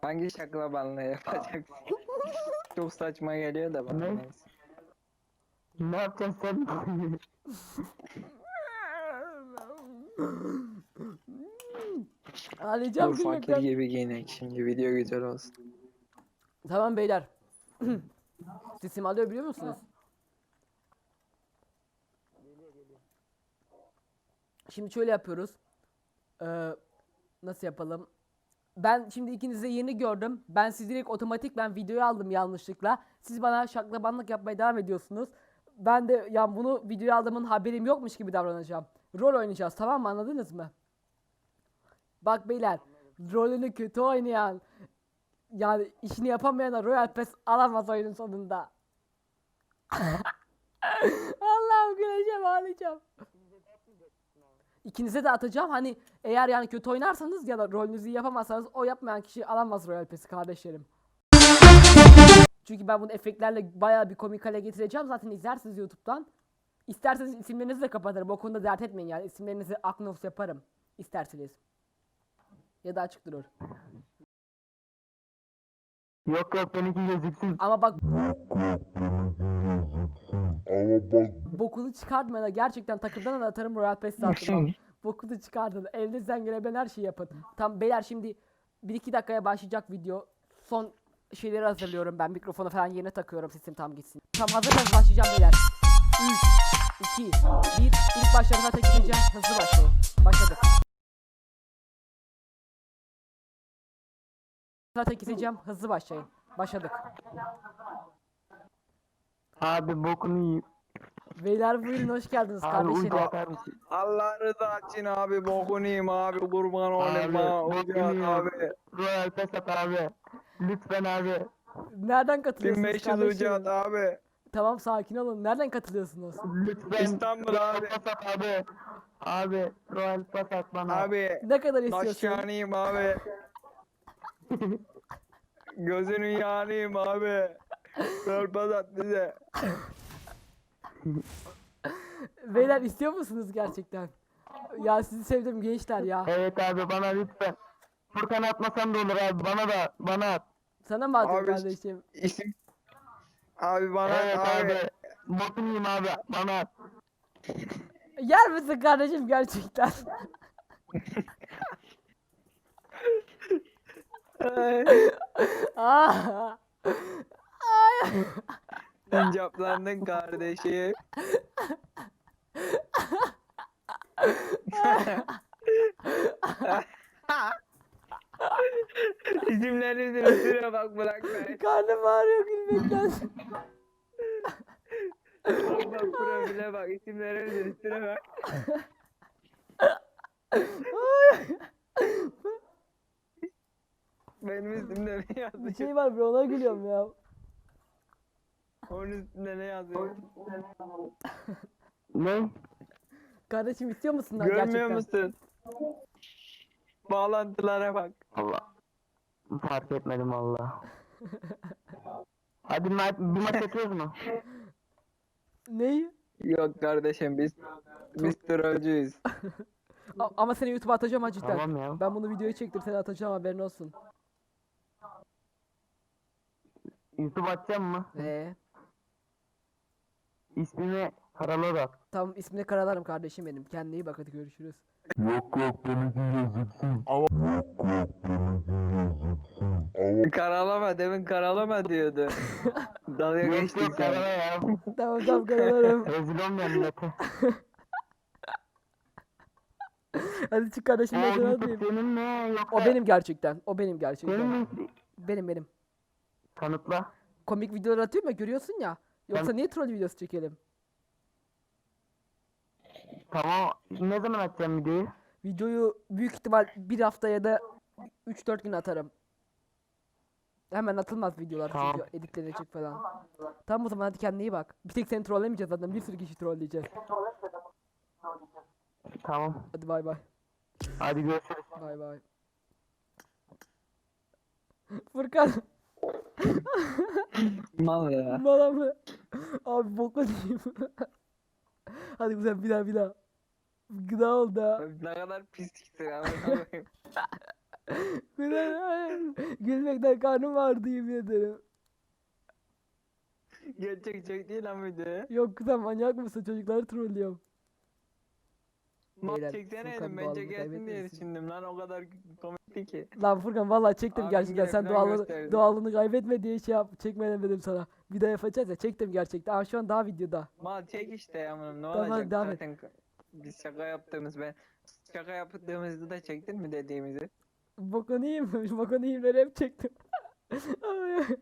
Hangi şaklabanla yapacaksın? Çok saçma geliyor da bana. Ne? neyse. Ne yapacaksın sen? Ağlayacağım Dur fakir gülmekten. gibi giyinek şimdi video güzel olsun. Tamam beyler. Sesim alıyor biliyor musunuz? Şimdi şöyle yapıyoruz. Ee, nasıl yapalım? Ben şimdi ikinizi yeni gördüm. Ben sizi direkt otomatik ben videoyu aldım yanlışlıkla. Siz bana şaklabanlık yapmaya devam ediyorsunuz. Ben de ya bunu videoya aldığımın haberim yokmuş gibi davranacağım. Rol oynayacağız tamam mı anladınız mı? Bak beyler rolünü kötü oynayan yani işini yapamayana Royal Pass alamaz oyunun sonunda. Allah'ım güleceğim ağlayacağım. İkinize de atacağım hani eğer yani kötü oynarsanız ya da rolünüzü yapamazsanız o yapmayan kişi alamaz Royal Pass'i kardeşlerim. Çünkü ben bunu efektlerle bayağı bir komik hale getireceğim zaten izlersiniz YouTube'dan. İsterseniz isimlerinizi de kapatırım o konuda dert etmeyin yani isimlerinizi Aknos yaparım isterseniz. Ya da açık durur. yok yok benimki gözüksün. Ama bak Ama bak bokunu çıkartmayana gerçekten takımdan da atarım Royal Pass'i bak. Bokunu çıkardın. Elinizden gelebilen her şeyi yapın. Tam beyler şimdi 1-2 dakikaya başlayacak video. Son şeyleri hazırlıyorum ben. Mikrofonu falan yerine takıyorum sesim tam gitsin. Tam hazırsanız başlayacağım beyler. 3, 2, 1. İlk başlarına zaten gideceğim. Hızlı başlayın. Başladık. Zaten gideceğim. Hızlı başlayın. Başladık. Abi bokunu yiyeyim. Beyler buyurun hoş geldiniz Abi kardeşlerim. uyku atar mısın? Allah rızası için abi bokunayım abi kurban olayım Abi, ha. bokunu Ocak yiyeyim. abi. Royal Pass at abi. Lütfen abi. Nereden katılıyorsunuz 1500 kardeşlerim? ucat abi. Tamam sakin olun. Nereden katılıyorsunuz? Lütfen. İstanbul Royal abi. Pass at abi. Abi Royal Pass at bana. Abi. Ne kadar istiyorsun? Taşyanıyım abi. Gözünün yanıyım abi. Sörpaz at bize. Beyler istiyor musunuz gerçekten? Ya sizi sevdim gençler ya. Evet abi bana lütfen. Furkan atmasan da olur abi bana da bana at. Sana mı atayım Abi, kardeşim? İsim. Abi bana Evet abi. abi. Bokunu yiyeyim abi bana at. Yer misin kardeşim gerçekten? Aa! Ay! Sincaplandın kardeşim. İsimlerinizin üstüne bak bırak ben. Karnım ağrıyor gülmekten. Bak bak profile bak isimlerinizin üstüne bak. Benim üstümde ne Bir şey var bir ona gülüyorum ya. Onun üstünde ne yazıyor? Ne? Kardeşim istiyor musun lan Görmüyor gerçekten? musun? Bağlantılara bak. Allah. Fark etmedim valla. Hadi ma bir maç yapıyoruz mu? Neyi? Yok kardeşim biz biz trollcüyüz. A- ama seni YouTube'a atacağım ha cidden. Tamam ya. Ben bunu videoya çektim seni atacağım haberin olsun. YouTube açacağım mı? Ee, İsmini Karalor at. tamam ismini karalarım kardeşim benim. Kendine iyi bak hadi görüşürüz. yok yok benimki gözüksün. Ama yok yok benimki gözüksün. Ama karalama demin karalama diyordu. Dalga geçtik sen. ya. tamam tamam karalarım. Rezil olmayan millete. hadi çık kardeşim ben sana YouTube atayım. senin mi yoksa? O benim gerçekten. O benim gerçekten. mi? Benim benim. Kanıtla. Komik videolar atıyorum ya görüyorsun ya. Yoksa niye troll videosu çekelim? Tamam. Ne zaman açacağım videoyu? Videoyu büyük ihtimal bir hafta ya da 3-4 gün atarım. Hemen atılmaz videolar Tamam. çünkü editlenecek falan. Tamam o zaman hadi kendine iyi bak. Bir tek seni trollemeyeceğiz zaten bir sürü kişi trolleyeceğiz. Tamam. Hadi bay bay. Hadi görüşürüz. Bay bay. Furkan Mal ya. bana mı? Abi boku diyeyim. hadi güzel bir daha bir daha. Gıda oldu ha. Ne kadar pisliksin ama. Kuzen gülmekten karnım ağrıdı yemin ederim. Gerçek çok değil lan video. Yok kuzen manyak mısın çocukları trollüyorum. Mal Beyler, çeksene Furkan elim ben doğalını çekersin diye kaybetmesin. düşündüm lan o kadar komikti ki. Lan Furkan vallahi çektim Abim gerçekten sen ekran doğalını, gösterdi. doğalını kaybetme diye şey yap çekmeden dedim sana. Bir daha yapacağız ya çektim gerçekten. Aa şu an daha videoda. Mal çek işte ya ne Tamam, olacak devam et. zaten biz şaka yaptığımız ben şaka yaptığımızda da çektin mi dediğimizi. Bokunu yiyeyim mi? Bokunu yiyeyim hep çektim.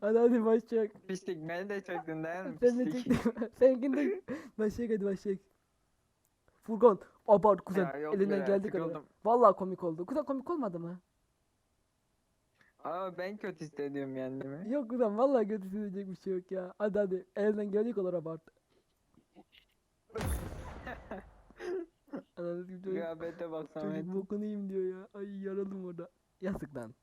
Hadi hadi başlayalım. Pislik beni de çektin değil mi Sen de pislik. çektim. Seninkini de başlayalım hadi başlayalım. Furkan abart kuzen Ya yok elinden be, geldi kadar. sıkıldım. Vallahi komik oldu. Kuzen komik olmadı mı? Ama ben kötü hissediyorum kendimi. Yok kuzen vallahi kötü söyleyecek bir şey yok ya. Hadi hadi elinden geldiği kadar abart. Anladın mı? Çocuk, Kıyafete bak çocuk bokunu yiyeyim diyor ya. Ay yaralım orada. Yazık lan.